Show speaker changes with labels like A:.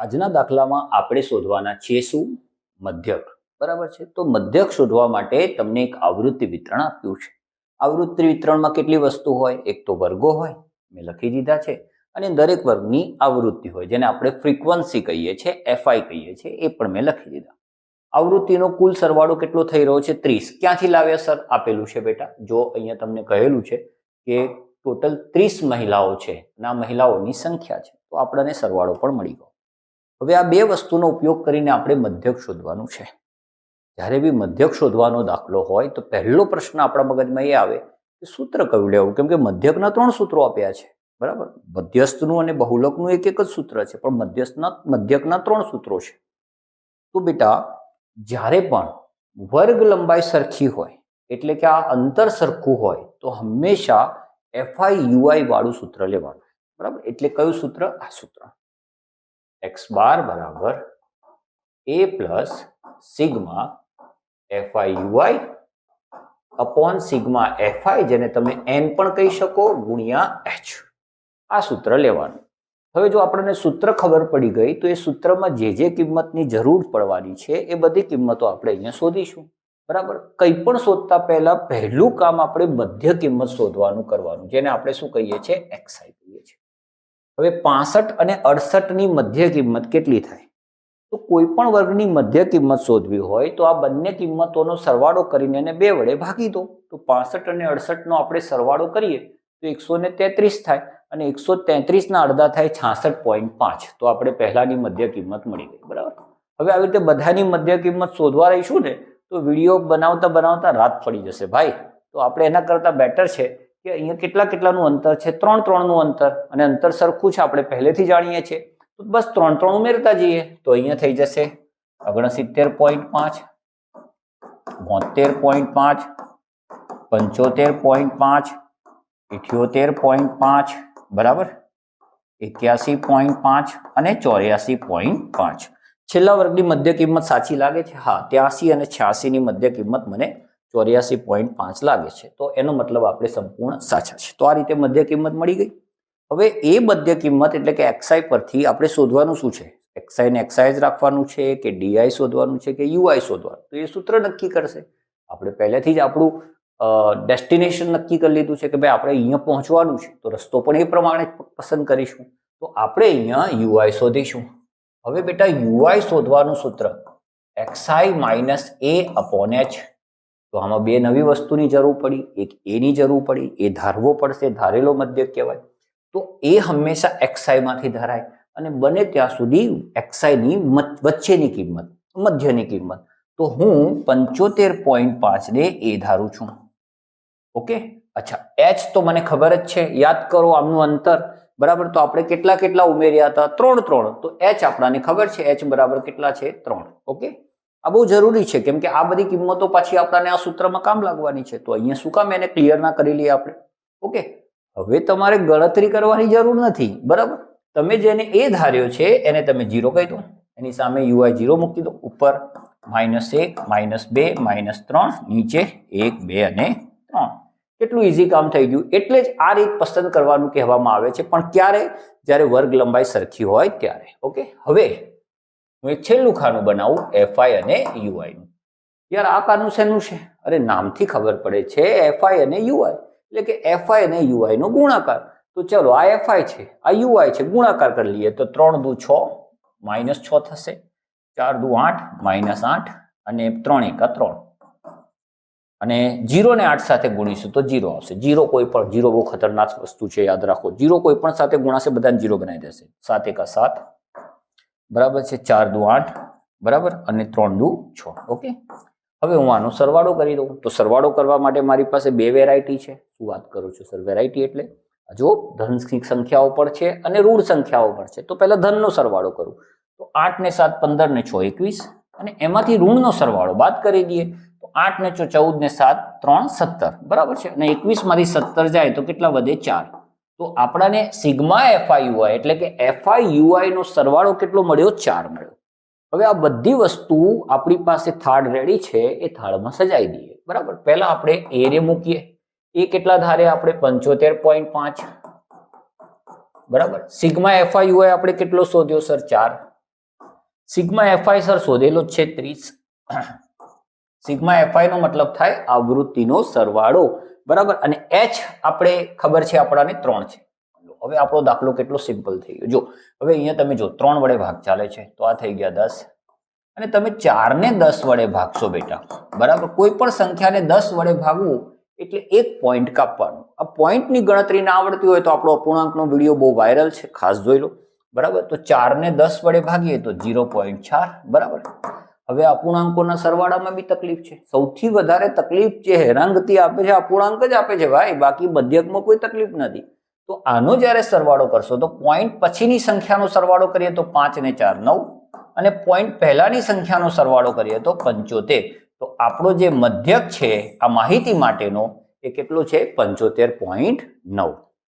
A: આજના દાખલામાં આપણે શોધવાના છીએ શું? મધ્યક. બરાબર છે? તો મધ્યક શોધવા માટે તમને એક આવૃત્તિ વિતરણ આપ્યું છે. આવૃત્તિ વિતરણમાં કેટલી વસ્તુ હોય? એક તો વર્ગો હોય, મેં લખી દીધા છે. અને દરેક વર્ગની આવૃત્તિ હોય, જેને આપણે ફ્રીક્વન્સી કહીએ છીએ એફઆઈ કહીએ છીએ, એ પણ મેં લખી દીધા. આવૃત્તિનો કુલ સરવાળો કેટલો થઈ રહ્યો છે? ત્રીસ. ક્યાંથી લાવ્યા સર? આપેલું છે બેટા. જો અહીંયા તમને કહેલું છે કે ટોટલ ત્રીસ મહિલાઓ છે, ના મહિલાઓની સંખ્યા છે, તો આપણને સરવાળો પણ મળી ગયો. હવે આ બે વસ્તુનો ઉપયોગ કરીને આપણે મધ્યક શોધવાનું છે. જ્યારે બી મધ્યક શોધવાનો દાખલો હોય તો પહેલો પ્રશ્ન આપણા મગજમાં એ આવે કે સૂત્ર કયું લેવું? કેમ કે મધ્યકના ત્રણ સૂત્રો આપ્યા છે. બરાબર? મધ્યસ્થનું અને બહુલકનું એક એક જ સૂત્ર છે, પણ મધ્યસ્થના, મધ્યકના ત્રણ સૂત્રો છે. તો બેટા, જ્યારે પણ વર્ગ લંબાઈ સરખી હોય, એટલે કે આ અંતર સરખું હોય, તો હંમેશા એફઆઈ યુઆઈ વાળું સૂત્ર લેવાનું. બરાબર? એટલે કયું સૂત્ર? આ સૂત્ર. એક્સ બાર બરાબર A plus sigma FI UI upon sigma FI, જેને તમે એન પણ કહી શકો, ગુણ્યા એચ. આ સૂત્ર લેવાનું. હવે જો આપણને સૂત્ર ખબર પડી ગઈ, તો એ સૂત્રમાં જે જે કિંમતની જરૂર પડવાની છે, એ બધી કિંમતો આપણે અહીંયા શોધીશું. બરાબર? કંઈ પણ શોધતા પહેલા પહેલું કામ આપણે મધ્ય કિંમત શોધવાનું કરવાનું, જેને આપણે શું કહીએ છીએ? છીએ હવે પાસઠ અને અડસઠની મધ્ય કિંમત કેટલી થાય? તો કોઈ પણ વર્ગની મધ્ય કિંમત શોધવી હોય તો આ બંને કિંમતોનો સરવાળો કરીને એને બે વડે ભાગી દો. તો પાસઠ અને અડસઠનો આપણે સરવાળો કરીએ તો એકસો ને તેત્રીસ થાય અને એકસો તેત્રીસના અડધા થાય છાસઠ પોઈન્ટ પાંચ. તો આપણે પહેલાંની મધ્ય કિંમત મળી ગઈ. બરાબર? હવે આવી રીતે બધાની મધ્ય કિંમત શોધવા રહીશું ને, તો વીડિયો બનાવતા બનાવતા રાત પડી જશે ભાઈ. તો આપણે એના કરતાં બેટર છે કે અહીંયા કેટલા કેટલાનું અંતર છે? ત્રણ ત્રણનું અંતર. અને અંતર સરખું છે, આપણે પહેલેથી જાણીએ છીએ. તો બસ ત્રણ ત્રણ ઉમેરતા જઈએ. તો અહીંયા થઈ જશે ઓગણસિત્તેર પોઈન્ટ પાંચ, બોતેર પોઈન્ટ પાંચ, પંચોતેર પોઈન્ટ પાંચ, ઇઠ્યોતેર પોઈન્ટ પાંચ, બરાબર? એક્યાસી પોઈન્ટ પાંચ અને ચોર્યાસી પોઈન્ટ પાંચ. છેલ્લા વર્ગની મધ્ય કિંમત સાચી લાગે છે? હા, ત્યાસી અને છ્યાસીની મધ્ય કિંમત મને ચોર્યાસી પોઈન્ટ પાંચ લાગે છે. તો એનો મતલબ આપણે સંપૂર્ણ સાચા છે. તો આ રીતે મધ્ય કિંમત મળી ગઈ. હવે એ મધ્ય કિંમત એટલે કે એક્સઆઈ પરથી આપણે શોધવાનું શું છે? એક્સઆઈને એક્સઆઈ જ રાખવાનું છે કે ડીઆઈ શોધવાનું છે કે યુઆઈ શોધવાનું? તો એ સૂત્ર નક્કી કરશે. આપણે પહેલેથી જ આપણું ડેસ્ટિનેશન નક્કી કરી લીધું છે કે ભાઈ આપણે અહીંયા પહોંચવાનું છે. તો રસ્તો પણ એ પ્રમાણે પસંદ કરીશું. તો આપણે અહીંયા યુઆઈ શોધીશું. હવે બેટા યુઆઈ શોધવાનું સૂત્ર. XI minus A upon H તો આમાં બે નવી વસ્તુની જરૂર પડી, એક એની જરૂર પડી, એ ધારવો પડશે, ધારેલો મધ્યક કહેવાય. તો એ હંમેશા એક્સાઈમાંથી ધરાય અને બને ત્યાં સુધી એક્સઆઈની વચ્ચેની કિંમત, મધ્યની કિંમત. તો હું પંચોતેર પોઈન્ટ પાંચને એ ધારું છું. ઓકે? અચ્છા એચ તો મને ખબર જ છે, યાદ કરો આમનું અંતર. બરાબર? તો આપણે કેટલા કેટલા ઉમેર્યા હતા? ત્રણ ત્રણ. તો એચ આપણાને ખબર છે એચ બરાબર કેટલા છે? ત્રણ. ઓકે? આ બહુ જરૂરી છે, કેમ કે આ બધી કિંમતો પાછી આપણાને આ સૂત્રમાં કામ લાગવાની છે. તો અહીંયા શું કામ એને ક્લિયર ના કરી લઈએ આપણે? ઓકે હવે તમારે ગણતરી કરવાની જરૂર નથી, બરાબર? તમે જેને એ ધાર્યો છે, એને તમે જીરો કહી દો. એની સામે યુઆઈ જીરો મૂકી દો. ઉપર માઇનસ એક માઇનસ બે માઇનસ ત્રણ, નીચે એક, બે અને ત્રણ. કેટલું ઇઝી કામ થઈ ગયું. એટલે જ આ રીત પસંદ કરવાનું કહેવામાં આવે છે. પણ ક્યારે? જ્યારે વર્ગ લંબાઈ સરખી હોય ત્યારે. ઓકે હવે હું એક છેલ્લું ખાનું બનાવું એફઆઈ અને યુઆઈનું યાર, આ ખાનું શેનું છે? અરે, નામથી ખબર પડે છે એફઆઈ અને યુઆઈ એટલે કે એફઆઈ અને યુઆઈ નો ગુણાકાર. તો ચલો, આ એફઆઈ છે, આ યુઆઈ છે, ગુણાકાર કરી લઈએ તો ત્રણ દુ છ, માઇનસ છ થશે. ચાર દુ આઠ, માઇનસ આઠ, અને ત્રણ એકા ત્રણ. અને જીરો ને આઠ સાથે ગુણીશું તો જીરો આવશે. જીરો કોઈ પણ, જીરો બહુ ખતરનાક વસ્તુ છે, યાદ રાખો. જીરો કોઈ પણ સાથે ગુણાશે, બધાને જીરો બનાવી દેશે. સાત એકા સાત બરાબર છે? ચાર દુ આઠ, બરાબર? અને ત્રણ દુ છ. ઓકે. હવે હું આનો સરવાળો કરી દઉં. તો સરવાળો કરવા માટે મારી પાસે બે વેરાયટી છે. શું વાત કરું છું સર વેરાયટી એટલે? જો ધન સંખ્યાઓ પર છે અને ઋણ સંખ્યાઓ પર છે. તો પહેલાં ધનનો સરવાળો કરું. તો આઠ ને સાત, પંદર ને છ, એકવીસ. અને એમાંથી ઋણનો સરવાળો. બાદ કરી દઈએ. તો આઠ ને છ ચૌદ ને સાત, ત્રણ, સત્તર. બરાબર છે? અને એકવીસમાંથી સત્તર જાય તો કેટલા વધે? ચાર. તો આપણાને સિગ્મા એફઆઈ યુઆઈ એટલે કે એફઆઈ નો સરવાળો કેટલો મળ્યો? ચાર મળ્યો. હવે આ બધી વસ્તુ આપણી પાસે થાળ રેડી છે, એ થાળમાં સજાઈ દઈએ. બરાબર? પહેલા આપણે એરે મૂકીએ. એ કેટલા ધારે? આપણે પંચોતેર પોઈન્ટ પાંચ. બરાબર? સિગ્મા એફઆઈ યુઆઈ આપણે કેટલો શોધ્યો, સર? ચાર. સિગ્મા એફઆઈ, સર, શોધેલો છે ત્રીસ. સિગ્મા એફઆઈ નો મતલબ થાય આવૃત્તિનો સરવાળો. બરાબર? અને એચ આપણે ખબર છે આપણાને ત્રણ છે. હવે આપણો દાખલો કેટલો સિમ્પલ થઈ ગયો. જો, હવે અહીંયા તમે જો, ત્રણ વડે ભાગ ચાલે છે, તો આ થઈ ગયા દસ. અને તમે ચારને દસ વડે ભાગશો બેટા. બરાબર? કોઈ પણ સંખ્યાને દસ વડે ભાગવું એટલે એક પોઈન્ટ કાપવાનું. આ પોઈન્ટની ગણતરી ના આવડતી હોય તો આપણો અપૂર્ણાંકનો વીડિયો બહુ વાયરલ છે, ખાસ જોઈ લો. બરાબર? તો ચારને દસ વડે ભાગીએ તો ઝીરો પોઈન્ટ ચાર. બરાબર? હવે અપૂર્ણાંકોના સરવાળામાં બી તકલીફ છે. સૌથી વધારે તકલીફ જે હેરાનગતિ આપે છે અપૂર્ણાંક જ આપે છે ભાઈ. બાકી મધ્યકમાં કોઈ તકલીફ નથી. તો આનો જ્યારે સરવાળો કરશો, તો પોઈન્ટ પછીની સંખ્યાનો સરવાળો કરીએ તો પાંચ ને ચાર નવ અને પોઈન્ટ પહેલાની સંખ્યાનો સરવાળો કરીએ તો પંચોતેર. તો આપણો જે મધ્યક છે, આ માહિતી માટેનો એ કેટલો છે? પંચોતેર પોઈન્ટ નવ.